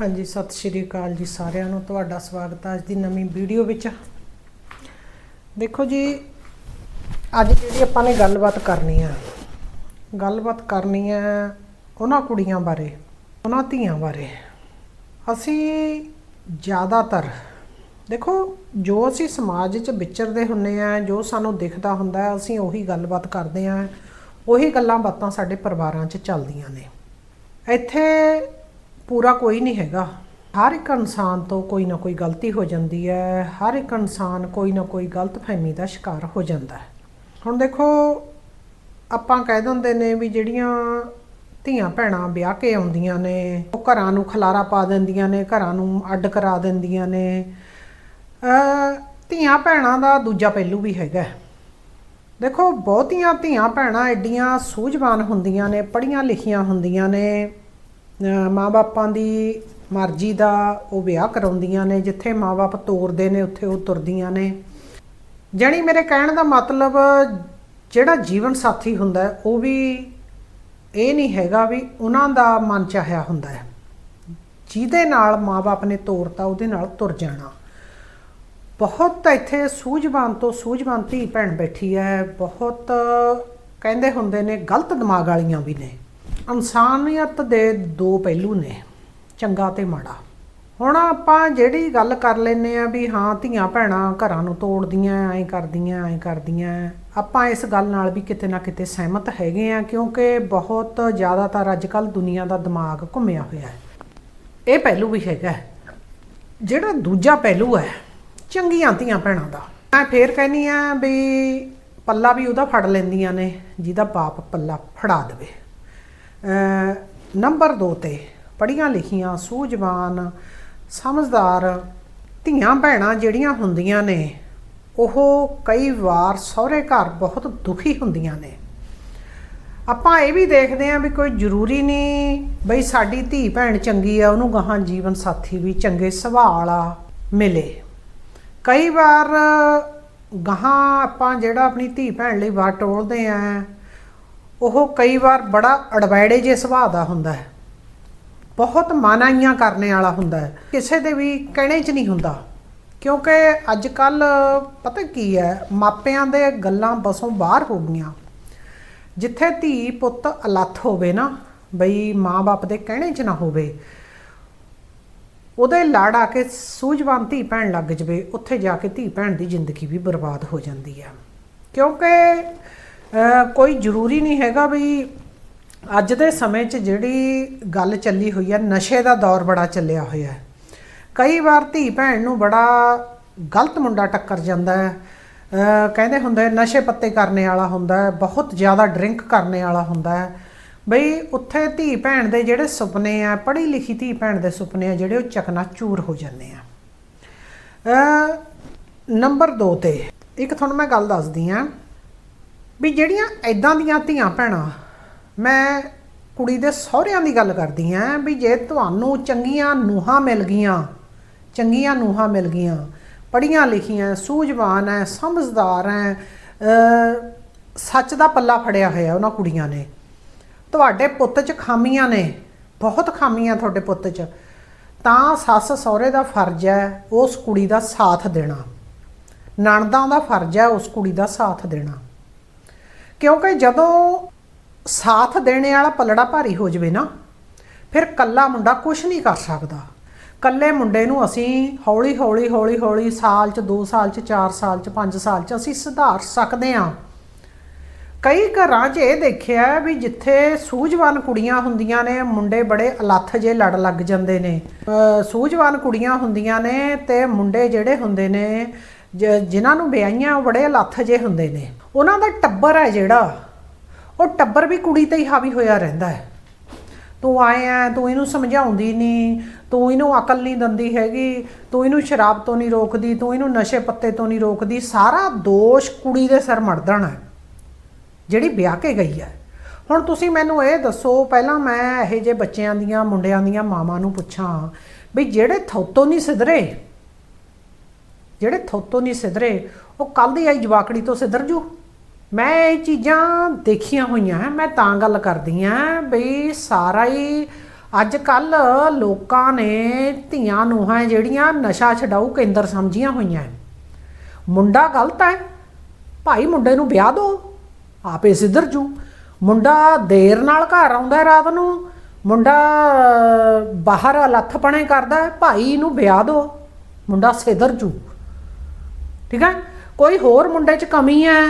ਹਾਂਜੀ ਸਤਿ ਸ਼੍ਰੀ ਅਕਾਲ ਜੀ ਸਾਰਿਆਂ ਨੂੰ, ਤੁਹਾਡਾ ਸਵਾਗਤ ਹੈ ਅੱਜ ਦੀ ਨਵੀਂ ਵੀਡੀਓ ਵਿੱਚ। ਦੇਖੋ ਜੀ, ਅੱਜ ਜਿਹੜੀ ਆਪਾਂ ਨੇ ਗੱਲਬਾਤ ਕਰਨੀ ਹੈ ਗੱਲਬਾਤ ਕਰਨੀ ਹੈ ਉਹਨਾਂ ਕੁੜੀਆਂ ਬਾਰੇ, ਉਹਨਾਂ ਧੀਆਂ ਬਾਰੇ। ਅਸੀਂ ਜ਼ਿਆਦਾਤਰ, ਦੇਖੋ, ਜੋ ਅਸੀਂ ਸਮਾਜ 'ਚ ਵਿਚਰਦੇ ਹੁੰਨੇ ਆ, ਜੋ ਸਾਨੂੰ ਦਿਖਦਾ ਹੁੰਦਾ, ਅਸੀਂ ਉਹੀ ਗੱਲਬਾਤ ਕਰਦੇ ਆ, ਉਹੀ ਗੱਲਾਂ ਬਾਤਾਂ ਸਾਡੇ ਪਰਿਵਾਰਾਂ 'ਚ ਚੱਲਦੀਆਂ ਨੇ। ਇੱਥੇ ਪੂਰਾ ਕੋਈ ਨਹੀਂ ਹੈਗਾ। ਹਰ ਇੱਕ ਇਨਸਾਨ ਤੋਂ ਕੋਈ ਨਾ ਕੋਈ ਗਲਤੀ ਹੋ ਜਾਂਦੀ ਹੈ। ਹਰ ਇੱਕ ਇਨਸਾਨ ਕੋਈ ਨਾ ਕੋਈ ਗਲਤਫਹਿਮੀ ਦਾ ਸ਼ਿਕਾਰ ਹੋ ਜਾਂਦਾ ਹੈ। ਹੁਣ ਦੇਖੋ, ਆਪਾਂ ਕਹਿ ਦਿੰਦੇ ਨੇ ਵੀ ਜਿਹੜੀਆਂ ਧੀਆਂ ਭੈਣਾਂ ਵਿਆਹ ਕੇ ਆਉਂਦੀਆਂ ਨੇ, ਉਹ ਘਰਾਂ ਨੂੰ ਖਲਾਰਾ ਪਾ ਦਿੰਦੀਆਂ ਨੇ, ਘਰਾਂ ਨੂੰ ਅੱਡ ਕਰਾ ਦਿੰਦੀਆਂ ਨੇ। ਧੀਆਂ ਭੈਣਾਂ ਦਾ ਦੂਜਾ ਪਹਿਲੂ ਵੀ ਹੈਗਾ ਦੇਖੋ, ਬਹੁਤੀਆਂ ਧੀਆਂ ਭੈਣਾਂ ਐਡੀਆਂ ਸੂਝਵਾਨ ਹੁੰਦੀਆਂ ਨੇ, ਪੜ੍ਹੀਆਂ ਲਿਖੀਆਂ ਹੁੰਦੀਆਂ ਨੇ। ਅਹ ਮਾਂ-ਬਾਪਾਂ ਦੀ ਮਰਜ਼ੀ ਦਾ ਉਹ ਵਿਆਹ ਕਰਾਉਂਦੀਆਂ ਨੇ, ਜਿੱਥੇ ਮਾਂ-ਬਾਪ ਤੋਰਦੇ ਨੇ, ਉੱਥੇ ਉਹ ਤੁਰਦੀਆਂ ਨੇ। ਜਾਣੀ ਮੇਰੇ ਕਹਿਣ ਦਾ ਮਤਲਬ ਜਿਹੜਾ ਜੀਵਨ ਸਾਥੀ ਹੁੰਦਾ ਉਹ ਵੀ ਇਹ ਨਹੀਂ ਹੈਗਾ ਵੀ ਉਹਨਾਂ ਦਾ ਮਨ ਚਾਹਿਆ ਹੁੰਦਾ ਹੈ। ਜਿਹਦੇ ਨਾਲ ਮਾਂ-ਬਾਪ ਨੇ ਤੋਰਤਾ, ਉਹਦੇ ਨਾਲ ਤੁਰ ਜਾਣਾ। ਬਹੁਤ ਇੱਥੇ ਸੂਝਵਾਨ ਤੋਂ ਸੂਝਵਾਨ ਧੀ ਭੈਣ ਬੈਠੀ ਹੈ, ਬਹੁਤ ਕਹਿੰਦੇ ਹੁੰਦੇ ਨੇ, ਗਲਤ ਦਿਮਾਗ ਵਾਲੀਆਂ ਵੀ ਨੇ। ਇਨਸਾਨੀਅਤ ਦੇ ਦੋ ਪਹਿਲੂ ਨੇ, ਚੰਗਾ ਤੇ ਮਾੜਾ। ਹੁਣ ਆਪਾਂ ਜਿਹੜੀ ਗੱਲ ਕਰ ਲੈਨੇ ਆ ਵੀ ਹਾਂ, ਧੀਆਂ ਭੈਣਾਂ ਘਰਾਂ ਨੂੰ ਤੋੜਦੀਆਂ, ਐਂ ਕਰਦੀਆਂ ਐਂ ਕਰਦੀਆਂ, ਆਪਾਂ ਇਸ ਗੱਲ ਨਾਲ ਵੀ ਕਿਤੇ ਨਾ ਕਿਤੇ ਸਹਿਮਤ ਹੈਗੇ ਆ ਕਿਉਂਕਿ ਬਹੁਤ ਜ਼ਿਆਦਾਤਰ ਅੱਜ ਅੱਜਕੱਲ ਦੁਨੀਆ ਦਾ ਦਿਮਾਗ ਘੁੰਮਿਆ ਹੋਇਆ ਹੈ। ਇਹ ਪਹਿਲੂ ਵੀ ਹੈਗਾ ਜਿਹੜਾ ਦੂਜਾ ਪਹਿਲੂ ਹੈ, ਚੰਗੀਆਂ ਧੀਆਂ ਭੈਣਾਂ ਦਾ। ਮੈਂ ਫੇਰ ਕਹਿੰਨੀ ਆ ਵੀ ਪੱਲਾ ਵੀ ਉਹਦਾ ਫੜ ਲੈਂਦੀਆਂ ਨੇ, ਜਿਹਦਾ ਬਾਪ ਪੱਲਾ ਫੜਾ ਦੇਵੇ। ਨੰਬਰ 2 ਤੇ ਪੜ੍ਹੀਆਂ ਲਿਖੀਆਂ ਸੂਝਵਾਨ ਸਮਝਦਾਰ ਧੀਆਂ ਭੈਣਾਂ ਜਿਹੜੀਆਂ ਹੁੰਦੀਆਂ ਨੇ, ਉਹ ਕਈ ਵਾਰ ਸਹੁਰੇ ਘਰ ਬਹੁਤ ਦੁਖੀ ਹੁੰਦੀਆਂ ਨੇ। ਆਪਾਂ ਇਹ ਵੀ ਦੇਖਦੇ ਆਂ ਵੀ ਕੋਈ ਜ਼ਰੂਰੀ ਨਹੀਂ ਬਈ ਸਾਡੀ ਧੀ ਭੈਣ ਚੰਗੀ ਆ, ਉਹਨੂੰ ਗਾਹਾਂ ਜੀਵਨ ਸਾਥੀ ਵੀ ਚੰਗੇ ਸੁਭਾਅ ਵਾਲਾ ਮਿਲੇ। ਕਈ ਵਾਰ ਗਾਹਾਂ ਆਪਾਂ ਜਿਹੜਾ ਆਪਣੀ ਧੀ ਭੈਣ ਲਈ ਵਾਰ ਟੋਲਦੇ ਆ ਉਹ ਕਈ ਵਾਰ ਬੜਾ ਅੜਵੈੜੇ ਜੇ ਸੁਭਾਅ ਦਾ ਹੁੰਦਾ ਹੈ। ਬਹੁਤ ਮਾਨਾਈਆਂ ਕਰਨੇ ਵਾਲਾ ਹੁੰਦਾ ਹੈ। ਕਿਸੇ ਦੇ ਵੀ ਕਹਿਣੇ 'ਚ ਨਹੀਂ ਹੁੰਦਾ। ਕਿਉਂਕਿ ਅੱਜ ਕੱਲ ਪਤਾ ਕੀ ਹੈ, ਮਾਪਿਆਂ ਦੇ ਗੱਲਾਂ ਬਸੋਂ ਬਾਹਰ ਹੋ ਗਈਆਂ। ਜਿੱਥੇ ਧੀ ਪੁੱਤ ਅਲੱਥ ਹੋਵੇ ਨਾ, ਬਈ ਮਾਂ-ਬਾਪ ਦੇ ਕਹਿਣੇ 'ਚ ਨਾ ਹੋਵੇ, ਉਹਦੇ ਲੜ ਆ ਕੇ ਸੂਝਵਾਨ ਧੀ ਭੈਣ ਲੱਗ ਜਵੇ, ਉੱਥੇ ਜਾ ਕੇ ਧੀ ਭੈਣ ਦੀ ਜ਼ਿੰਦਗੀ ਵੀ ਬਰਬਾਦ ਹੋ ਜਾਂਦੀ ਹੈ। ਕਿਉਂਕਿ ਕੋਈ ਜ਼ਰੂਰੀ ਨਹੀਂ ਹੈਗਾ ਵੀ ਅੱਜ ਦੇ ਸਮੇਂ 'ਚ ਜਿਹੜੀ ਗੱਲ ਚੱਲੀ ਹੋਈ ਹੈ, ਨਸ਼ੇ ਦਾ ਦੌਰ ਬੜਾ ਚੱਲਿਆ ਹੋਇਆ ਹੈ। ਕਈ ਵਾਰ ਧੀ ਭੈਣ ਨੂੰ ਬੜਾ ਗਲਤ ਮੁੰਡਾ ਟੱਕਰ ਜਾਂਦਾ ਹੈ। ਕਹਿੰਦੇ ਹੁੰਦੇ ਨਸ਼ੇ ਪੱਤੇ ਕਰਨੇ ਵਾਲਾ ਹੁੰਦਾ ਹੈ, ਬਹੁਤ ਜ਼ਿਆਦਾ ਡਰਿੰਕ ਕਰਨੇ ਵਾਲਾ ਹੁੰਦਾ ਹੈ। ਬਈ ਉੱਥੇ ਧੀ ਭੈਣ ਦੇ ਜਿਹੜੇ ਸੁਪਨੇ ਆ ਪੜ੍ਹੀ ਲਿਖੀ ਧੀ ਭੈਣ ਦੇ ਸੁਪਨੇ ਆ, ਜਿਹੜੇ ਉਹ ਚਕਨਾ ਚੂਰ ਹੋ ਜਾਂਦੇ ਆ। ਨੰਬਰ 2 ਤੇ ਇੱਕ ਤੁਹਾਨੂੰ ਮੈਂ ਗੱਲ ਦੱਸਦੀ ਆ। ਵੀ ਜਿਹੜੀਆਂ ਐਦਾਂ ਦੀਆਂ ਧੀਆਂ ਭੈਣਾਂ, ਮੈਂ ਕੁੜੀ ਦੇ ਸਹੁਰਿਆਂ ਦੀ ਗੱਲ ਕਰਦੀ ਆ, ਵੀ ਜੇ ਤੁਹਾਨੂੰ ਚੰਗੀਆਂ ਨੂਹਾਂ ਮਿਲ ਗਈਆਂ, ਚੰਗੀਆਂ ਨੂਹਾਂ ਮਿਲ ਗਈਆਂ, ਪੜ੍ਹੀਆਂ ਲਿਖੀਆਂ, ਸੂਝਵਾਨ ਐ, ਸਮਝਦਾਰ ਐ ਸੱਚ ਦਾ ਪੱਲਾ ਫੜਿਆ ਹੋਇਆ ਉਹਨਾਂ ਕੁੜੀਆਂ ਨੇ। ਤੁਹਾਡੇ ਪੁੱਤ 'ਚ ਖਾਮੀਆਂ ਨੇ, ਬਹੁਤ ਖਾਮੀਆਂ ਤੁਹਾਡੇ ਪੁੱਤ 'ਚ। ਤਾਂ ਸੱਸ ਸਹੁਰੇ ਦਾ ਫਰਜ਼ ਹੈ ਉਸ ਕੁੜੀ ਦਾ ਸਾਥ ਦੇਣਾ। ਨਣਦਾਂ ਦਾ ਫਰਜ਼ ਹੈ ਉਸ ਕੁੜੀ ਦਾ ਸਾਥ ਦੇਣਾ। ਕਿਉਂਕਿ ਜਦੋਂ ਸਾਥ ਦੇਣੇ ਵਾਲਾ ਪਲੜਾ ਭਾਰੀ ਹੋ ਜਵੇ ਨਾ, ਫਿਰ ਕੱਲਾ ਮੁੰਡਾ ਕੁਝ ਨਹੀਂ ਕਰ ਸਕਦਾ। ਕੱਲੇ ਮੁੰਡੇ ਨੂੰ ਅਸੀਂ ਹੌਲੀ ਹੌਲੀ ਹੌਲੀ ਹੌਲੀ ਸਾਲ ਚ 2 ਸਾਲ ਚ 4 ਸਾਲ ਚ 5 ਸਾਲ ਚ ਅਸੀਂ ਸੁਧਾਰ ਸਕਦੇ ਹਾਂ। ਕਈ ਘਰਾਂ 'ਚ ਇਹ ਦੇਖਿਆ ਵੀ ਜਿੱਥੇ ਸੂਝਵਾਨ ਕੁੜੀਆਂ ਹੁੰਦੀਆਂ ਨੇ, ਮੁੰਡੇ ਬੜੇ ਅਲੱਥ ਜੇ ਲੜ ਲੱਗ ਜਾਂਦੇ ਨੇ। ਸੂਝਵਾਨ ਕੁੜੀਆਂ ਹੁੰਦੀਆਂ ਨੇ ਤੇ ਮੁੰਡੇ ਜਿਹੜੇ ਹੁੰਦੇ ਨੇ, ਜ- ਜਿਨ੍ਹਾਂ ਨੂੰ ਵਿਆਹੀਆਂ ਉਹ ਬੜੇ ਅਲੱਥ ਜੇ ਹੁੰਦੇ ਨੇ। ਉਹਨਾਂ ਦਾ ਟੱਬਰ ਹੈ ਜਿਹੜਾ, ਉਹ ਟੱਬਰ ਵੀ ਕੁੜੀ ਤੇ ਹੀ ਹਾਵੀ ਹੋਇਆ ਰਹਿੰਦਾ ਹੈ। ਤੂੰ ਆਏ ਆ ਤੂੰ ਇਹਨੂੰ ਸਮਝਾਉਂਦੀ ਨਹੀਂ, ਤੂੰ ਇਹਨੂੰ ਅਕਲ ਨਹੀਂ ਦਿੰਦੀ ਹੈਗੀ, ਤੂੰ ਇਹਨੂੰ ਸ਼ਰਾਬ ਤੋਂ ਨਹੀਂ ਰੋਕਦੀ, ਤੂੰ ਇਹਨੂੰ ਨਸ਼ੇ ਪੱਤੇ ਤੋਂ ਨਹੀਂ ਰੋਕਦੀ, ਸਾਰਾ ਦੋਸ਼ ਕੁੜੀ ਦੇ ਸਿਰ ਮੜ ਦੇਣਾ ਹੈ, ਜਿਹੜੀ ਵਿਆਹ ਕੇ ਗਈ ਹੈ। ਹੁਣ ਤੁਸੀਂ ਮੈਨੂੰ ਇਹ ਦੱਸੋ, ਪਹਿਲਾਂ ਮੈਂ ਇਹੋ ਜਿਹੇ ਬੱਚਿਆਂ ਦੀਆਂ, ਮੁੰਡਿਆਂ ਦੀਆਂ ਮਾਵਾਂ ਨੂੰ ਪੁੱਛਾਂ ਵੀ ਜਿਹੜੇ ਥੋਤੋਂ ਨਹੀਂ ਸਿਧਰੇ, ਜਿਹੜੇ ਥੋਤੋਂ ਨਹੀਂ ਸਿਧਰੇ, ਉਹ ਕੱਲ ਦੀ ਆਈ ਜਵਾਕੜੀ ਤੋਂ ਸਿਧਰ ਜੂ? ਮੈਂ ਇਹ ਚੀਜ਼ਾਂ ਦੇਖੀਆਂ ਹੋਈਆਂ ਮੈਂ ਤਾਂ ਗੱਲ ਕਰਦੀ ਆਂ ਬਈ ਸਾਰਾ ਹੀ ਅੱਜ ਕੱਲ ਲੋਕਾਂ ਨੇ ਧੀਆਂ ਨੂੰਹਾਂ ਜਿਹੜੀਆਂ ਨਸ਼ਾ ਛਡਾਊ ਕੇਂਦਰ ਸਮਝੀਆਂ ਹੋਈਆਂ ਹੈ। ਮੁੰਡਾ ਗਲਤ ਹੈ ਭਾਈ ਮੁੰਡੇ ਨੂੰ ਵਿਆਹ ਦਿਓ ਆਪੇ ਸਿੱਧਰ ਜੂ। ਮੁੰਡਾ ਦੇਰ ਨਾਲ ਘਰ ਆਉਂਦਾ ਰਾਤ ਨੂੰ ਮੁੰਡਾ ਅਹ, ਬਾਹਰ ਲੱਥਪਣੇ ਕਰਦਾ ਭਾਈ ਨੂੰ ਵਿਆਹ ਦਿਓ ਮੁੰਡਾ ਸਿੱਧਰ ਜੂ। ਠੀਕ ਹੈ? ਕੋਈ ਹੋਰ ਮੁੰਡੇ 'ਚ ਕਮੀ ਹੈ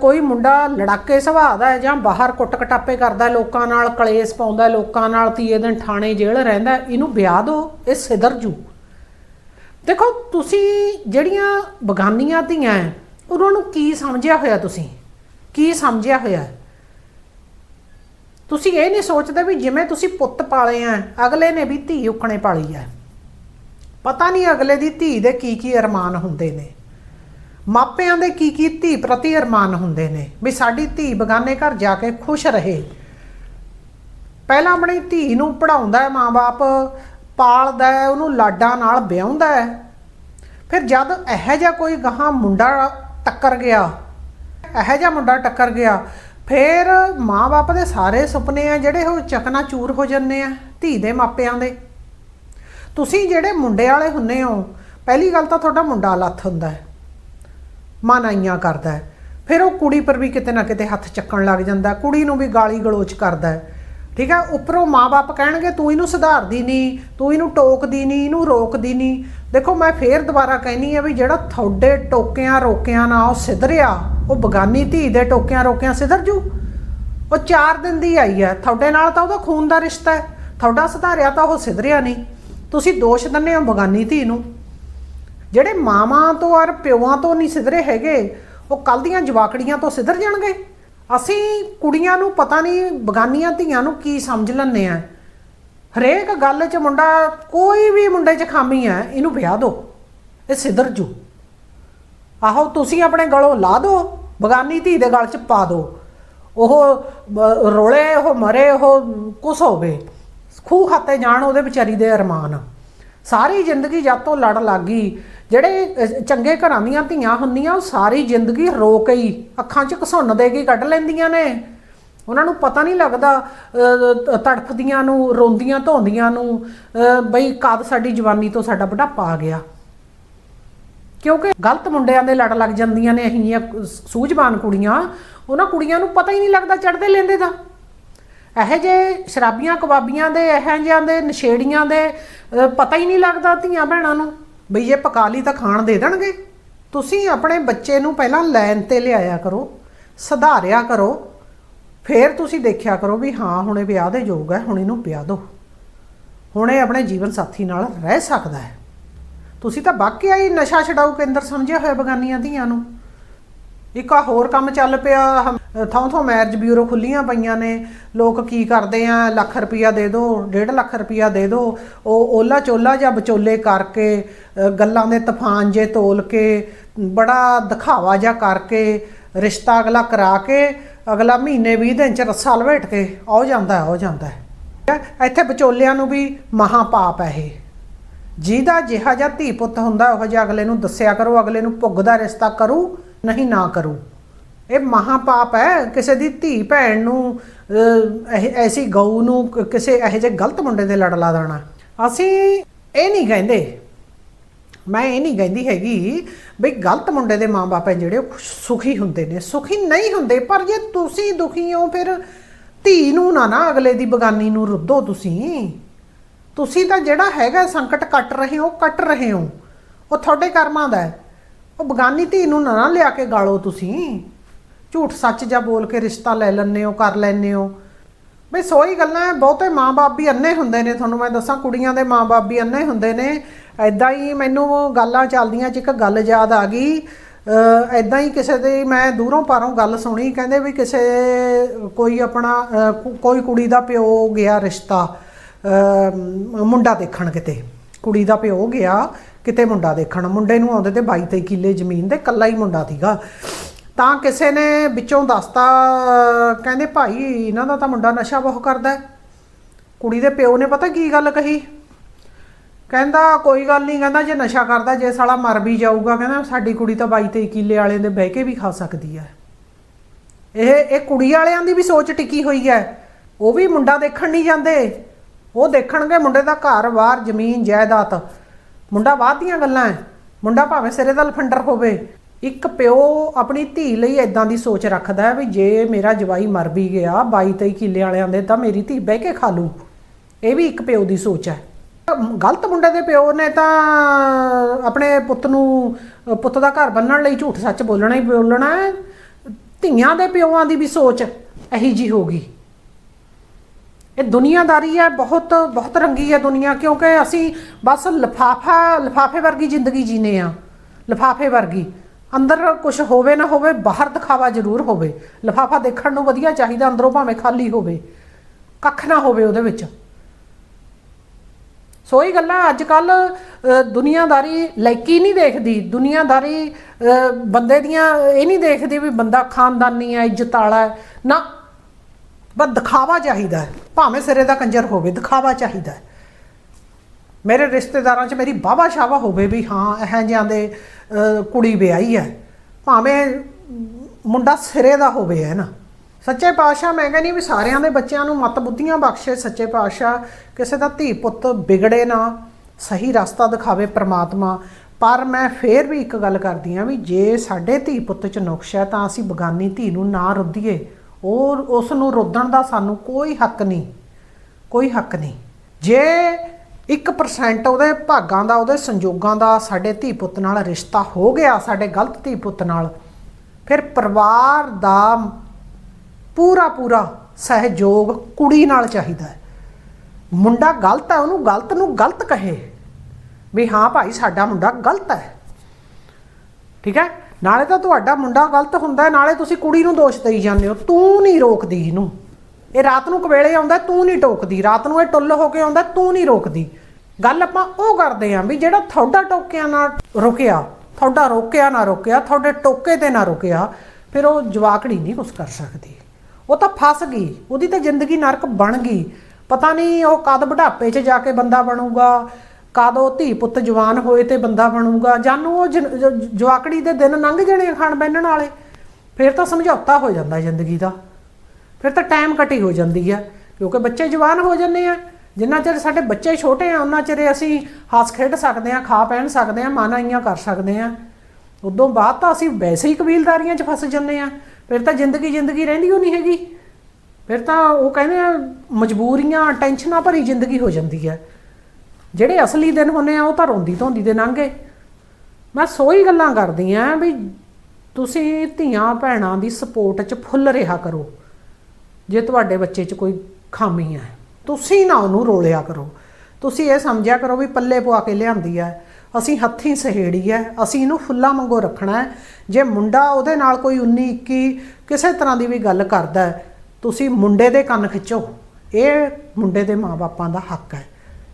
ਕੋਈ ਮੁੰਡਾ ਲੜਾਕੇ ਸੁਭਾਅ ਦਾ ਹੈ ਜਾਂ ਬਾਹਰ ਕੁੱਟ ਕਟਾਪੇ ਕਰਦਾ ਲੋਕਾਂ ਨਾਲ ਕਲੇਸ਼ ਪਾਉਂਦਾ ਲੋਕਾਂ ਨਾਲ ਤੀਏ ਦਿਨ ਥਾਣੇ ਜੇਲ੍ਹ ਰਹਿੰਦਾ ਇਹਨੂੰ ਵਿਆਹ ਦਿਓ ਇਹ ਸਿੱਧਰ ਜੂ। ਦੇਖੋ, ਤੁਸੀਂ ਜਿਹੜੀਆਂ ਬਗਾਨੀਆਂ ਧੀਆਂ ਹੈ, ਉਹਨਾਂ ਨੂੰ ਕੀ ਸਮਝਿਆ ਹੋਇਆ ਤੁਸੀਂ? ਕੀ ਸਮਝਿਆ ਹੋਇਆ ਤੁਸੀਂ ਇਹ ਨਹੀਂ ਸੋਚਦੇ ਵੀ ਜਿਵੇਂ ਤੁਸੀਂ ਪੁੱਤ ਪਾਲੇ ਆ ਅਗਲੇ ਨੇ ਵੀ ਧੀ ਉਖਣੇ ਪਾਲੀ ਹੈ। ਪਤਾ ਨਹੀਂ ਅਗਲੇ ਦੀ ਧੀ ਦੇ ਕੀ ਕੀ ਅਰਮਾਨ ਹੁੰਦੇ ਨੇ। ਮਾਪਿਆਂ ਦੇ ਕੀ ਕੀ ਧੀ ਪ੍ਰਤੀ ਅਰਮਾਨ ਹੁੰਦੇ ਨੇ? ਵੀ ਸਾਡੀ ਧੀ ਬਗਾਨੇ ਘਰ ਜਾ ਕੇ ਖੁਸ਼ ਰਹੇ। ਪਹਿਲਾਂ ਆਪਣੀ ਧੀ ਨੂੰ ਪੜਾਉਂਦਾ ਹੈ, ਮਾਂ-ਬਾਪ ਪਾਲਦਾ ਹੈ, ਉਹਨੂੰ ਲਾਡਾਂ ਨਾਲ ਵਿਆਹੁੰਦਾ ਹੈ। ਫਿਰ ਜਦ ਇਹੋ ਜਿਹਾ ਕੋਈ ਗਾਹਾਂ ਮੁੰਡਾ ਟੱਕਰ ਗਿਆ, ਇਹੋ ਜਿਹਾ ਮੁੰਡਾ ਟੱਕਰ ਗਿਆ, ਫਿਰ ਮਾਂ-ਬਾਪ ਦੇ ਸਾਰੇ ਸੁਪਨੇ ਆ ਜਿਹੜੇ ਉਹ ਚਕਨਾ ਚੂਰ ਹੋ ਜੰਨੇ ਆ ਧੀ ਦੇ ਮਾਪਿਆਂ ਦੇ। ਤੁਸੀਂ ਜਿਹੜੇ ਮੁੰਡੇ ਵਾਲੇ ਹੁੰਨੇ ਹੋ, ਪਹਿਲੀ ਗੱਲ ਤਾਂ ਤੁਹਾਡਾ ਮੁੰਡਾ ਲੱਥ ਹੁੰਦਾ ਹੈ। ਮਨਾਈਆਂ ਕਰਦਾ ਹੈ। ਫਿਰ ਉਹ ਕੁੜੀ ਪਰ ਵੀ ਕਿਤੇ ਨਾ ਕਿਤੇ ਹੱਥ ਚੱਕਣ ਲੱਗ ਜਾਂਦਾ। ਕੁੜੀ ਨੂੰ ਵੀ ਗਾਲੀ ਗਲੋਚ ਕਰਦਾ ਹੈ। ਠੀਕ ਹੈ? ਉੱਪਰੋਂ ਮਾਪੇ ਕਹਿਣਗੇ, ਤੂੰ ਇਹਨੂੰ ਸੁਧਾਰਦੀ ਨਹੀਂ, ਤੂੰ ਇਹਨੂੰ ਟੋਕਦੀ ਨਹੀਂ, ਇਹਨੂੰ ਰੋਕਦੀ ਨਹੀਂ। ਦੇਖੋ, ਮੈਂ ਫੇਰ ਦੁਬਾਰਾ ਕਹਿਨੀ ਆ ਵੀ ਜਿਹੜਾ ਤੁਹਾਡੇ ਟੋਕਿਆਂ ਰੋਕਿਆਂ ਨਾਲ ਉਹ ਸਿਧਰਿਆ, ਉਹ ਬਗਾਨੀ ਧੀ ਦੇ ਟੋਕਿਆਂ ਰੋਕਿਆਂ ਸਿਧਰ ਜੂ। ਉਹ 4 ਦਿਨ ਦੀ ਆਈ ਹੈ। ਤੁਹਾਡੇ ਨਾਲ ਤਾਂ ਉਹਦਾ ਖੂਨ ਦਾ ਰਿਸ਼ਤਾ ਹੈ। ਤੁਹਾਡਾ ਸੁਧਾਰਿਆ ਤਾਂ ਉਹ ਸਿਧਰਿਆ ਨਹੀਂ। ਤੁਸੀਂ ਦੋਸ਼ ਦਿੰਦੇ ਹੋ ਬਗਾਨੀ ਧੀ ਨੂੰ। ਜਿਹੜੇ ਮਾਵਾਂ ਤੋਂ ਔਰ ਪਿਓਾਂ ਤੋਂ ਨਹੀਂ ਸਿਧਰੇ ਹੈਗੇ, ਉਹ ਕੱਲ ਦੀਆਂ ਜਵਾਕੜੀਆਂ ਤੋਂ ਸਿਧਰ ਜਾਣਗੇ? ਅਸੀਂ ਕੁੜੀਆਂ ਨੂੰ ਪਤਾ ਨਹੀਂ, ਬਗਾਨੀਆਂ ਧੀਆਂ ਨੂੰ ਕੀ ਸਮਝ ਲੈਂਦੇ ਆ। ਹਰੇਕ ਗੱਲ 'ਚ ਮੁੰਡਾ ਕੋਈ ਵੀ ਮੁੰਡੇ 'ਚ ਖਾਮੀ ਹੈ ਇਹਨੂੰ ਵਿਆਹ ਦਿਓ ਇਹ ਸਿਧਰ ਜੂ। ਆਹੋ, ਤੁਸੀਂ ਆਪਣੇ ਗਲੋਂ ਲਾ ਦਿਓ ਬਗਾਨੀ ਧੀ ਦੇ ਗਲ 'ਚ ਪਾ ਦਿਓ ਉਹ ਰੋਲੇ, ਉਹ ਮਰੇ, ਉਹ ਕੁਛ ਹੋਵੇ। ਖੂਹ ਖਾਤੇ ਜਾਣ ਉਹਦੇ ਵਿਚਾਰੀ ਦੇ ਅਰਮਾਨ। ਸਾਰੀ ਜ਼ਿੰਦਗੀ ਜਦ ਤੋਂ ਲੜ ਲੱਗੀ ਜਿਹੜੇ ਅਹ, ਚੰਗੇ ਘਰਾਂ ਦੀਆਂ ਧੀਆਂ ਹੁੰਦੀਆਂ ਉਹ ਸਾਰੀ ਜ਼ਿੰਦਗੀ ਰੋ ਕੇ ਹੀ ਅੱਖਾਂ 'ਚ ਘਸੁੰਨ ਦੇ ਕੇ ਕੱਢ ਲੈਂਦੀਆਂ ਨੇ। ਉਹਨਾਂ ਨੂੰ ਪਤਾ ਨਹੀਂ ਲੱਗਦਾ ਅਹ, ਤੜਫਦੀਆਂ ਨੂੰ ਰੋਂਦੀਆਂ ਧੋਂਦੀਆਂ ਨੂੰ ਅਹ, ਬਈ ਕਦ ਸਾਡੀ ਜਵਾਨੀ ਤੋਂ ਸਾਡਾ ਬੁਢਾਪਾ ਆ ਗਿਆ। ਕਿਉਂਕਿ ਗਲਤ ਮੁੰਡਿਆਂ ਦੇ ਲੜ ਲੱਗ ਜਾਂਦੀਆਂ ਨੇ ਅਹੀਆਂ ਸੂਝਵਾਨ ਕੁੜੀਆਂ। ਉਹਨਾਂ ਕੁੜੀਆਂ ਨੂੰ ਪਤਾ ਹੀ ਨਹੀਂ ਲੱਗਦਾ ਚੜਦੇ ਲੈਂਦੇ ਦਾ। ਇਹੋ ਜੇ ਸ਼ਰਾਬੀਆਂ ਕਬਾਬੀਆਂ ਦੇ ਇਹੋ ਜਿਹਾਂ ਦੇ ਨਸ਼ੇੜੀਆਂ ਦੇ ਅਹ, ਪਤਾ ਹੀ ਨਹੀਂ ਲੱਗਦਾ ਧੀਆਂ ਭੈਣਾਂ ਨੂੰ। ਬਈ ਇਹ ਪਕਾ ਲਈ ਤਾਂ ਖਾਣ ਦੇ ਦੇਣਗੇ। ਤੁਸੀਂ ਆਪਣੇ ਬੱਚੇ ਨੂੰ ਪਹਿਲਾਂ ਲਾਈਨ ਤੇ ਲਿਆਇਆ ਕਰੋ, ਸੁਧਾਰਿਆ ਕਰੋ, ਫਿਰ ਤੁਸੀਂ ਦੇਖਿਆ ਕਰੋ ਵੀ ਹਾਂ, ਹੁਣ ਇਹ ਵਿਆਹ ਦੇ ਯੋਗ ਹੈ, ਹੁਣ ਇਹਨੂੰ ਵਿਆਹ ਦਿਓ। ਹੁਣੇ ਆਪਣੇ ਜੀਵਨ ਸਾਥੀ ਨਾਲ ਰਹਿ ਸਕਦਾ ਹੈ। ਤੁਸੀਂ ਤਾਂ ਵਾਕਿਆ ਹੀ ਨਸ਼ਾ ਛਡਾਊ ਕੇਂਦਰ ਸਮਝਿਆ ਹੋਇਆ ਬਗਾਨੀਆਂ ਧੀਆਂ ਨੂੰ। ਇੱਕ ਆ ਹੋਰ ਕੰਮ ਚੱਲ ਪਿਆ ਹਮ- ਥਾਂ ਥਾਂ ਮੈਰਿਜ ਬਿਊਰੋ ਖੁੱਲੀਆਂ ਪਈਆਂ ਨੇ ਲੋਕ ਕੀ ਕਰਦੇ ਆ ਲੱਖ ਰੁਪਇਆ ਦੇ ਦਿਓ 1.5 ਲੱਖ ਰੁਪਇਆ ਦੇ ਦਿਓ ਉਹ ਓਲਾ ਚੋਲਾ ਜਾਂ ਵਿਚੋਲੇ ਕਰਕੇ ਗੱਲਾਂ ਦੇ ਤੂਫਾਨ ਜੇ ਤੋਲ ਕੇ ਬੜਾ ਦਿਖਾਵਾ ਜਾਂ ਕਰਕੇ ਰਿਸ਼ਤਾ ਅਗਲਾ ਕਰਾ ਕੇ ਅਗਲਾ ਮਹੀਨੇ 20 ਦਿਨ ਚ ਰੱਸਾ ਲਵੇਟ ਕੇ ਆਉ ਜਾਂਦਾ ਹੈ, ਜਾਂਦਾ ਠੀਕ ਹੈ। ਇੱਥੇ ਵਿਚੋਲਿਆਂ ਨੂੰ ਵੀ ਮਹਾ ਪਾਪ ਹੈ ਇਹ। ਜਿਹਦਾ ਜਿਹਾ ਜਿਹਾ ਧੀ ਪੁੱਤ ਹੁੰਦਾ ਉਹ ਜਿਹਾ ਅਗਲੇ ਨੂੰ ਦੱਸਿਆ ਕਰੋ ਅਗਲੇ ਨੂੰ ਭੁੱਗਦਾ ਰਿਸ਼ਤਾ ਕਰੂ ਨਹੀਂ ਨਾ ਕਰੋ। ਇਹ ਮਹਾ ਪਾਪ ਹੈ ਕਿਸੇ ਦੀ ਧੀ ਭੈਣ ਨੂੰ ਇਹ- ਐਸੀ ਗਊ ਨੂੰ ਕਿਸੇ ਇਹੋ ਜਿਹੇ ਗਲਤ ਮੁੰਡੇ ਦੇ ਲੜ ਲਾ ਦੇਣਾ। ਅਸੀਂ ਇਹ ਨਹੀਂ ਕਹਿੰਦੇ। ਮੈਂ ਇਹ ਨਹੀਂ ਕਹਿੰਦੀ ਹੈਗੀ ਵੀ ਗਲਤ ਮੁੰਡੇ ਦੇ ਮਾਪੇ ਜਿਹੜੇ ਉਹ ਸੁਖੀ ਹੁੰਦੇ ਨੇ। ਸੁਖੀ ਨਹੀਂ ਹੁੰਦੇ, ਪਰ ਜੇ ਤੁਸੀਂ ਦੁਖੀ ਹੋ ਫਿਰ ਧੀ ਨੂੰ ਨਾ ਨਾ ਅਗਲੇ ਦੀ ਬਗਾਨੀ ਨੂੰ ਰੁੱਧੋ ਤੁਸੀਂ। ਤੁਸੀਂ ਤਾਂ ਜਿਹੜਾ ਹੈਗਾ ਸੰਕਟ ਕੱਟ ਰਹੇ ਹੋ, ਕੱਟ ਰਹੇ ਹੋ। ਉਹ ਤੁਹਾਡੇ ਕਰਮਾਂ ਦਾ ਹੈ। ਉਹ ਬਗਾਨੀ ਧੀ ਨੂੰ ਨਾ ਨਾ ਲਿਆ ਕੇ ਗਾਲੋ ਤੁਸੀਂ। ਝੂਠ ਸੱਚ ਜਾਂ ਬੋਲ ਕੇ ਰਿਸ਼ਤਾ ਲੈ ਲੈਂਦੇ ਹੋ, ਕਰ ਲੈਂਦੇ ਹੋ। ਬਈ ਸੋਈ ਗੱਲਾਂ ਹੈ ਬਹੁਤੇ ਮਾਂ-ਬਾਪ ਵੀ ਅੰਨੇ ਹੁੰਦੇ ਨੇ, ਤੁਹਾਨੂੰ ਮੈਂ ਦੱਸਾਂ ਕੁੜੀਆਂ ਦੇ ਮਾਂ-ਬਾਪ ਵੀ ਅੰਨੇ ਹੁੰਦੇ ਨੇ। ਐਦਾਂ ਹੀ ਮੈਨੂੰ ਗੱਲਾਂ ਚੱਲਦੀਆਂ ਚ ਇੱਕ ਗੱਲ ਯਾਦ ਆ ਗਈ। ਐਦਾਂ ਹੀ ਕਿਸੇ ਦੇ ਮੈਂ ਦੂਰੋਂ ਪਾਰੋਂ ਗੱਲ ਸੁਣੀ, ਕਹਿੰਦੇ ਵੀ ਕਿਸੇ ਕੋਈ ਆਪਣਾ ਕੋਈ ਕੁੜੀ ਦਾ ਪਿਓ ਗਿਆ ਰਿਸ਼ਤਾ ਮੁੰਡਾ ਦੇਖਣ ਕਿਤੇ। ਕੁੜੀ ਦਾ ਪਿਓ ਗਿਆ ਕਿਤੇ ਮੁੰਡਾ ਦੇਖਣ। ਮੁੰਡੇ ਨੂੰ ਆਉਂਦੇ ਤੇ 22 23 ਕਿੱਲੇ ਜ਼ਮੀਨ ਦੇ ਕੱਲਾ ਹੀ ਮੁੰਡਾ ਸੀਗਾ। ਤਾਂ ਕਿਸੇ ਨੇ ਵਿੱਚੋਂ ਦੱਸਤਾ, ਕਹਿੰਦੇ ਭਾਈ ਇਹਨਾਂ ਦਾ ਤਾਂ ਮੁੰਡਾ ਨਸ਼ਾ ਬਹੁਤ ਕਰਦਾ ਹੈ। ਕੁੜੀ ਦੇ ਪਿਓ ਨੇ ਪਤਾ ਕੀ ਗੱਲ ਕਹੀ? ਕਹਿੰਦਾ, ਕੋਈ ਗੱਲ ਨਹੀਂ, ਕਹਿੰਦਾ ਜੇ ਨਸ਼ਾ ਕਰਦਾ, ਜੇ ਸਾਲਾ ਮਰ ਵੀ ਜਾਊਗਾ, ਕਹਿੰਦਾ ਸਾਡੀ ਕੁੜੀ ਤਾਂ 22 23 ਕਿੱਲੇ ਵਾਲੇ ਦੇ ਬਹਿ ਕੇ ਵੀ ਖਾ ਸਕਦੀ ਹੈ। ਇਹ ਇਹ ਕੁੜੀ ਵਾਲਿਆਂ ਦੀ ਵੀ ਸੋਚ ਟਿੱਕੀ ਹੋਈ ਹੈ। ਉਹ ਵੀ ਮੁੰਡਾ ਦੇਖਣ ਨਹੀਂ ਜਾਂਦੇ। ਉਹ ਦੇਖਣਗੇ ਮੁੰਡੇ ਦਾ ਘਰ-ਬਾਰ ਜ਼ਮੀਨ, ਜਾਇਦਾਦ। ਮੁੰਡਾ ਬਾਅਦ ਦੀਆਂ ਗੱਲਾਂ ਹੈ ਮੁੰਡਾ ਭਾਵੇਂ ਸਿਰੇ ਦਾ ਲਫੰਡਰ ਹੋਵੇ, ਇੱਕ ਪਿਓ ਆਪਣੀ ਧੀ ਲਈ ਇਦਾਂ ਦੀ ਸੋਚ ਰੱਖਦਾ ਹੈ ਵੀ ਜੇ ਮੇਰਾ ਜਵਾਈ ਮਰ ਵੀ ਗਿਆ 22 23 ਕਿੱਲੇ ਵਾਲਿਆਂ ਦੇ, ਤਾਂ ਮੇਰੀ ਧੀ ਬਹਿ ਕੇ ਖਾ ਲੂ। ਇਹ ਵੀ ਇੱਕ ਪਿਓ ਦੀ ਸੋਚ ਹੈ ਗਲਤ ਮੁੰਡੇ ਦੇ ਪਿਓ ਨੇ ਤਾਂ ਆਪਣੇ ਪੁੱਤ ਨੂੰ, ਪੁੱਤ ਦਾ ਘਰ ਬੰਨਣ ਲਈ ਝੂਠ ਸੱਚ ਬੋਲਣਾ ਹੀ ਬੋਲਣਾ ਹੈ ਧੀਆਂ ਦੇ ਪਿਓਆਂ ਦੀ ਵੀ ਸੋਚ ਇਹੀ ਜੀ ਹੋਗੀ ਇਹ ਦੁਨੀਆਦਾਰੀ ਹੈ, ਬਹੁਤ ਬਹੁਤ ਰੰਗੀ ਹੈ ਦੁਨੀਆ, ਕਿਉਂਕਿ ਅਸੀਂ ਬਸ ਲਫਾਫਾ, ਲਫਾਫੇ ਵਰਗੀ ਜ਼ਿੰਦਗੀ ਜੀਨੇ ਆ, ਲਫਾਫੇ ਵਰਗੀ। ਅੰਦਰ ਕੁਝ ਹੋਵੇ ਨਾ ਹੋਵੇ, ਬਾਹਰ ਦਿਖਾਵਾ ਜ਼ਰੂਰ ਹੋਵੇ। ਲਫਾਫਾ ਦੇਖਣ ਨੂੰ ਵਧੀਆ ਚਾਹੀਦਾ, ਅੰਦਰੋਂ ਭਾਵੇਂ ਖਾਲੀ ਹੋਵੇ, ਕੱਖ ਨਾ ਹੋਵੇ ਉਹਦੇ ਵਿੱਚ। ਸੋ ਇਹ ਗੱਲਾਂ ਅੱਜ ਕੱਲ ਦੁਨੀਆਦਾਰੀ ਲਾਇਕੀ ਨਹੀਂ ਦੇਖਦੀ। ਦੁਨੀਆਦਾਰੀ ਬੰਦੇ ਦੀਆਂ ਇਹ ਨਹੀਂ ਦੇਖਦੀ ਵੀ ਬੰਦਾ ਖਾਨਦਾਨੀ ਹੈ, ਇੱਜ਼ਤ ਵਾਲਾ ਹੈ। ਨਾ ਬਸ ਦਿਖਾਵਾ ਚਾਹੀਦਾ ਹੈ। ਭਾਵੇਂ ਸਿਰੇ ਦਾ ਕੰਜਰ ਹੋਵੇ, ਦਿਖਾਵਾ ਚਾਹੀਦਾ ਹੈ। ਮੇਰੇ ਰਿਸ਼ਤੇਦਾਰਾਂ 'ਚ ਮੇਰੀ ਬਾਬਾ ਸ਼ਾਵਾ ਹੋਵੇ ਵੀ ਹਾਂ, ਇਹ ਜਿਹਾਂ ਦੇ ਕੁੜੀ ਵਿਆਹੀ ਹੈ। ਭਾਵੇਂ ਮੁੰਡਾ ਸਿਰੇ ਦਾ ਹੋਵੇ ਹੈ ਨਾ। ਸੱਚੇ ਪਾਤਸ਼ਾਹ, ਮੈਂ ਕਹਿੰਦੀ ਵੀ ਸਾਰਿਆਂ ਦੇ ਬੱਚਿਆਂ ਨੂੰ ਮਤ ਬੁੱਧੀਆਂ ਬਖਸ਼ੇ ਸੱਚੇ ਪਾਤਸ਼ਾਹ। ਕਿਸੇ ਦਾ ਧੀ ਪੁੱਤ ਵਿਗੜੇ ਨਾ, ਸਹੀ ਰਸਤਾ ਦਿਖਾਵੇ ਪ੍ਰਮਾਤਮਾ। ਪਰ ਮੈਂ ਫੇਰ ਵੀ ਇੱਕ ਗੱਲ ਕਰਦੀ ਆ ਵੀ ਜੇ ਸਾਡੇ ਧੀ ਪੁੱਤ 'ਚ ਨੁਕਸ ਹੈ ਤਾਂ ਅਸੀਂ ਬਗਾਨੀ ਧੀ ਨੂੰ ਨਾ ਰੁੱਧੀਏ। ਉਹ ਉਸ ਨੂੰ ਰੋਦਣ ਦਾ ਸਾਨੂੰ ਕੋਈ ਹੱਕ ਨਹੀਂ, ਕੋਈ ਹੱਕ ਨਹੀਂ। ਜੇ 1% ਉਹਦੇ ਭਾਗਾਂ ਦਾ, ਉਹਦੇ ਸੰਜੋਗਾਂ ਦਾ ਸਾਡੇ ਧੀ ਪੁੱਤ ਨਾਲ ਰਿਸ਼ਤਾ ਹੋ ਗਿਆ, ਸਾਡੇ ਗਲਤ ਧੀ ਪੁੱਤ ਨਾਲ, ਫਿਰ ਪਰਿਵਾਰ ਦਾ ਪੂਰਾ ਪੂਰਾ ਸਹਿਯੋਗ ਕੁੜੀ ਨਾਲ ਚਾਹੀਦਾ ਹੈ। ਮੁੰਡਾ ਗਲਤ ਹੈ, ਉਹਨੂੰ ਗਲਤ ਨੂੰ ਗਲਤ ਕਹੇ ਵੀ ਹਾਂ ਭਾਈ, ਸਾਡਾ ਮੁੰਡਾ ਗਲਤ ਹੈ। ਠੀਕ ਹੈ? ਨਾਲੇ ਤਾਂ ਤੁਹਾਡਾ ਮੁੰਡਾ ਗਲਤ ਹੁੰਦਾ ਹੈ, ਨਾਲੇ ਤੁਸੀਂ ਕੁੜੀ ਨੂੰ ਦੋਸ਼ ਦੇਈ ਜਾਂਦੇ ਹੋ। ਤੂੰ ਨਹੀਂ ਰੋਕਦੀ ਇਹਨੂੰ। ਇਹ ਰਾਤ ਨੂੰ ਕਵੇਲੇ ਆਉਂਦਾ ਤੂੰ ਨਹੀਂ ਟੋਕਦੀ। ਰਾਤ ਨੂੰ ਇਹ ਟੁੱਲ ਹੋ ਕੇ ਆਉਂਦਾ ਤੂੰ ਨਹੀਂ ਰੋਕਦੀ। ਗੱਲ ਆਪਾਂ ਉਹ ਕਰਦੇ ਆਂ ਵੀ ਜਿਹੜਾ ਤੁਹਾਡਾ ਟੋਕਿਆਂ ਨਾਲ ਰੁਕਿਆ, ਤੁਹਾਡਾ ਰੋਕਿਆ ਨਾ ਰੁਕਿਆ, ਤੁਹਾਡੇ ਟੋਕੇ ਤੇ ਨਾ ਰੁਕਿਆ, ਫਿਰ ਉਹ ਜਵਾਕੜੀ ਨਹੀਂ ਕੁਝ ਕਰ ਸਕਦੀ। ਉਹ ਤਾਂ ਫਸ ਗਈ, ਉਹਦੀ ਤਾਂ ਜ਼ਿੰਦਗੀ ਨਰਕ ਬਣ ਗਈ। ਪਤਾ ਨਹੀਂ ਉਹ ਕਦ ਬੁਢਾਪੇ 'ਚ ਜਾ ਕੇ ਬੰਦਾ ਬਣੂਗਾ ਕਦ ਉਹ ਧੀ ਪੁੱਤ ਜਵਾਨ ਹੋਏ ਤੇ ਬੰਦਾ ਬਣੂਗਾ? ਜਾਨੂੰ ਉਹ ਜ- ਜਵਾਕੜੀ ਦੇ ਦਿਨ ਲੰਘ ਜਾਣੇ ਖਾਣ ਬੈਨਣ ਵਾਲੇ, ਫਿਰ ਤਾਂ ਸਮਝੌਤਾ ਹੋ ਜਾਂਦਾ ਜ਼ਿੰਦਗੀ ਦਾ। ਫਿਰ ਤਾਂ ਟਾਈਮ ਕਟੀ ਹੋ ਜਾਂਦੀ ਹੈ ਕਿਉਂਕਿ ਬੱਚੇ ਜਵਾਨ ਹੋ ਜਾਂਦੇ ਆ। ਜਿੰਨਾ ਚਿਰ ਸਾਡੇ ਬੱਚੇ ਛੋਟੇ ਆ, ਉਹਨਾਂ ਚਿਰ ਅਸੀਂ ਹੱਸ ਖੇਡ ਸਕਦੇ ਆ, ਖਾ ਪਹਿਨ ਸਕਦੇ ਆ ਮਾਨਾਈਆਂ ਕਰ ਸਕਦੇ ਆ। ਉਦੋਂ ਬਾਅਦ ਤਾਂ ਅਸੀਂ ਵੈਸੇ ਹੀ ਕਬੀਲਦਾਰੀਆਂ 'ਚ ਫਸ ਜੰਨੇ ਆ। ਫਿਰ ਤਾਂ ਜ਼ਿੰਦਗੀ ਜ਼ਿੰਦਗੀ ਰਹਿੰਦੀ ਹੋ ਨਹੀਂ ਹੈਗੀ। ਫਿਰ ਤਾਂ ਉਹ ਕਹਿੰਦੇ ਆ, ਮਜਬੂਰੀਆਂ, ਟੈਨਸ਼ਨਾਂ ਭਰੀ ਜ਼ਿੰਦਗੀ ਹੋ ਜਾਂਦੀ ਹੈ ਜਿਹੜੇ ਅਸਲੀ ਦਿਨ ਹੁੰਨੇ ਆ, ਉਹ ਤਾਂ ਰੋਂਦੀ ਧੋਂਦੀ ਦੇ ਲੰਘੇ ਮੈਂ ਸੋਈ ਗੱਲਾਂ ਕਰਦੀ ਆ ਵੀ ਤੁਸੀਂ ਧੀਆਂ ਭੈਣਾਂ ਦੀ ਸਪੋਰਟ 'ਚ ਫੁੱਲ ਰਿਹਾ ਕਰੋ, ਜੇ ਤੁਹਾਡੇ ਬੱਚੇ 'ਚ ਕੋਈ ਖਾਮੀ ਹੈ ਤੁਸੀਂ ਨਾ ਉਹਨੂੰ ਰੋਲਿਆ ਕਰੋ। ਤੁਸੀਂ ਇਹ ਸਮਝਿਆ ਕਰੋ ਵੀ ਪੱਲੇ ਪਵਾ ਕੇ ਲਿਆਂਦੀ ਹੈ ਅਸੀਂ ਹੱਥੀਂ ਸਹੇੜੀ ਹੈ ਅਸੀਂ ਇਹਨੂੰ ਫੁੱਲਾਂ ਵਾਂਗੂ ਰੱਖਣਾ ਹੈ ਜੇ ਮੁੰਡਾ ਉਹਦੇ ਨਾਲ ਕੋਈ 19 21 ਕਿਸੇ ਤਰ੍ਹਾਂ ਦੀ ਵੀ ਗੱਲ ਕਰਦਾ ਹੈ ਤੁਸੀਂ ਮੁੰਡੇ ਦੇ ਕੰਨ ਖਿੱਚੋ। ਇਹ ਮੁੰਡੇ ਦੇ ਮਾਪਿਆਂ ਦਾ ਹੱਕ ਹੈ।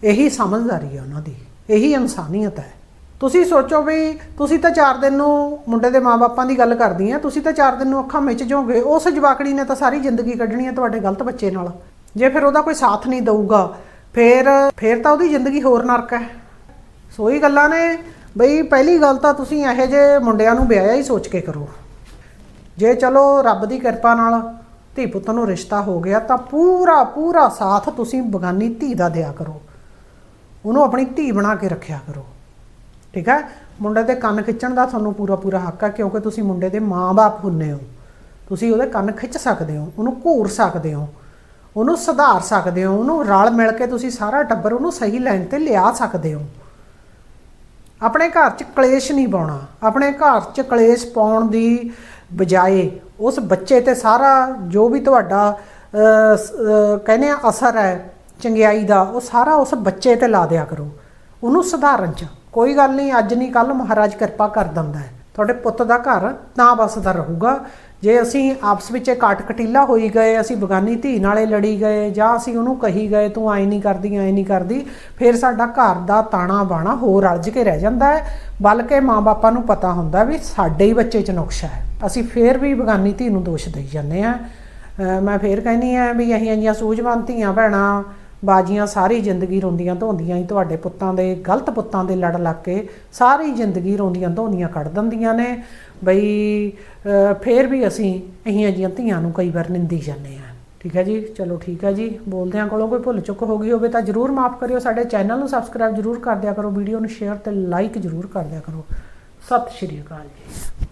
ਇਹੀ ਸਮਝਦਾਰੀ ਹੈ ਉਹਨਾਂ ਦੀ, ਇਹੀ ਇਨਸਾਨੀਅਤ ਹੈ। ਤੁਸੀਂ ਸੋਚੋ ਵੀ ਤੁਸੀਂ ਤਾਂ 4 ਦਿਨ ਨੂੰ ਮੁੰਡੇ ਦੇ ਮਾਪਿਆਂ ਦੀ ਗੱਲ ਕਰਦੀ ਆ, ਤੁਸੀਂ ਤਾਂ 4 ਦਿਨ ਨੂੰ ਅੱਖਾਂ ਵਿੱਚ ਜਾਓਗੇ ਉਸ ਜਵਾਕੜੀ ਨੇ ਤਾਂ ਸਾਰੀ ਜ਼ਿੰਦਗੀ ਕੱਢਣੀ ਹੈ ਤੁਹਾਡੇ ਗਲਤ ਬੱਚੇ ਨਾਲ। ਜੇ ਫਿਰ ਉਹਦਾ ਕੋਈ ਸਾਥ ਨਹੀਂ ਦਊਗਾ, ਫਿਰ ਫਿਰ ਤਾਂ ਉਹਦੀ ਜ਼ਿੰਦਗੀ ਹੋਰ ਨਰਕ ਹੈ। ਸੋ ਹੀ ਗੱਲਾਂ ਨੇ, ਬਈ ਪਹਿਲੀ ਗੱਲ ਤਾਂ ਤੁਸੀਂ ਇਹੋ ਜਿਹੇ ਮੁੰਡਿਆਂ ਨੂੰ ਵਿਆਹਿਆ ਹੀ ਸੋਚ ਕੇ ਕਰੋ। ਜੇ ਚਲੋ ਰੱਬ ਦੀ ਕਿਰਪਾ ਨਾਲ ਧੀ ਪੁੱਤ ਨੂੰ ਰਿਸ਼ਤਾ ਹੋ ਗਿਆ, ਤਾਂ ਪੂਰਾ ਪੂਰਾ ਸਾਥ ਤੁਸੀਂ ਬਗਾਨੀ ਧੀ ਦਾ ਦਿਆ ਕਰੋ। ਉਹਨੂੰ ਆਪਣੀ ਧੀ ਬਣਾ ਕੇ ਰੱਖਿਆ ਕਰੋ। ਠੀਕ ਹੈ? ਮੁੰਡੇ ਦੇ ਕੰਨ ਖਿੱਚਣ ਦਾ ਤੁਹਾਨੂੰ ਪੂਰਾ ਪੂਰਾ ਹੱਕ ਹੈ ਕਿਉਂਕਿ ਤੁਸੀਂ ਮੁੰਡੇ ਦੇ ਮਾਂ-ਬਾਪ ਹੁੰਨੇ ਹੋ। ਤੁਸੀਂ ਉਹਦੇ ਕੰਨ ਖਿੱਚ ਸਕਦੇ ਹੋ, ਉਹਨੂੰ ਘੂਰ ਸਕਦੇ ਹੋ, ਉਹਨੂੰ ਸੁਧਾਰ ਸਕਦੇ ਹੋ, ਉਹਨੂੰ ਰਲ ਮਿਲ ਕੇ ਤੁਸੀਂ ਸਾਰਾ ਟੱਬਰ ਉਹਨੂੰ ਸਹੀ ਲਾਈਨ ਤੇ ਲਿਆ ਸਕਦੇ ਹੋ। ਆਪਣੇ ਘਰ 'ਚ ਕਲੇਸ਼ ਨਹੀਂ ਪਾਉਣਾ, ਆਪਣੇ ਘਰ 'ਚ ਕਲੇਸ਼ ਪਾਉਣ ਦੀ ਬਜਾਏ ਉਸ ਬੱਚੇ ਤੇ ਸਾਰਾ ਜੋ ਵੀ ਤੁਹਾਡਾ ਕਹਿੰਦੇ ਆ ਅਸਰ ਹੈ ਚੰਗਿਆਈ ਦਾ, ਉਹ ਸਾਰਾ ਉਸ ਬੱਚੇ ਤੇ ਲਾ ਦਿਆ ਕਰੋ। ਉਹਨੂੰ ਸੁਧਾਰਨ 'ਚ, ਕੋਈ ਗੱਲ ਨਹੀਂ, ਅੱਜ ਨਹੀਂ ਕੱਲ ਮਹਾਰਾਜ ਕਿਰਪਾ ਕਰ ਦਿੰਦਾ ਹੈ। ਤੁਹਾਡੇ ਪੁੱਤ ਦਾ ਘਰ ਤਾਂ ਬਸਦਾ ਰਹੂਗਾ। ਜੇ ਅਸੀਂ ਆਪਸ ਵਿੱਚ ਕਾਟ ਕਟੀਲਾ ਹੋਈ ਗਏ, ਅਸੀਂ ਬਗਾਨੀ ਧੀ ਨਾਲੇ ਲੜੀ ਗਏ, ਜਾਂ ਅਸੀਂ ਉਹਨੂੰ ਕਹੀ ਗਏ, ਤੂੰ ਐ ਨਹੀਂ ਕਰਦੀ ਐ ਨਹੀਂ ਕਰਦੀ, ਫਿਰ ਸਾਡਾ ਘਰ ਦਾ ਤਾਣਾ ਬਾਣਾ ਹੋਰ ਅਲਝ ਕੇ ਰਹਿ ਜਾਂਦਾ ਹੈ। ਬਲਕਿ ਮਾਂ-ਬਾਪਾਂ ਨੂੰ ਪਤਾ ਹੁੰਦਾ ਵੀ ਸਾਡੇ ਹੀ ਬੱਚੇ 'ਚ ਨੁਕਸਾ ਹੈ। ਅਸੀਂ ਫੇਰ ਵੀ ਬਗਾਨੀ ਧੀ ਨੂੰ ਦੋਸ਼ ਦੇਈ ਜਾਂਦੇ ਆ ਮੈਂ ਫੇਰ ਕਹਿੰਦੀ ਆ ਵੀ ਅਹੀਆਂ ਜੀਆਂ ਸੂਝਵਾਨ ਧੀਆਂ, ਭੈਣਾਂ ਬਾਜੀਆਂ ਸਾਰੀ ਜ਼ਿੰਦਗੀ ਰੋਂਦੀਆਂ ਧੋਂਦੀਆਂ ਹੀ ਤੁਹਾਡੇ ਪੁੱਤਾਂ ਦੇ ਗਲਤ ਪੁੱਤਾਂ ਦੇ ਲੜ ਲੱਗ ਕੇ ਸਾਰੀ ਜ਼ਿੰਦਗੀ ਰੋਂਦੀਆਂ ਧੋਂਦੀਆਂ ਕੱਢ ਦਿੰਦੀਆਂ ਨੇ। ਬਈ ਅਹ, ਫੇਰ ਵੀ ਅਸੀਂ ਅਹੀਆਂ ਜੀਆਂ ਧੀਆਂ ਨੂੰ ਕਈ ਵਾਰ ਨਿੰਦੀ ਜਾਂਦੇ ਆ ਠੀਕ ਹੈ ਜੀ? ਚਲੋ ਠੀਕ ਹੈ ਜੀ। ਬੋਲਦਿਆਂ ਕੋਲੋਂ ਕੋਈ ਭੁੱਲ ਚੁੱਕ ਹੋ ਗਈ ਹੋਵੇ ਤਾਂ ਜਰੂਰ ਮਾਫ ਕਰਿਓ। ਸਾਡੇ ਚੈਨਲ ਨੂੰ ਸਬਸਕ੍ਰਾਈਬ ਜਰੂਰ ਕਰ ਦਿਆ ਕਰੋ। ਵੀਡੀਓ ਨੂੰ ਸ਼ੇਅਰ ਤੇ ਲਾਈਕ ਜਰੂਰ ਕਰ ਦਿਆ ਕਰੋ। ਸਤਿ ਸ਼੍ਰੀ ਅਕਾਲ ਜੀ।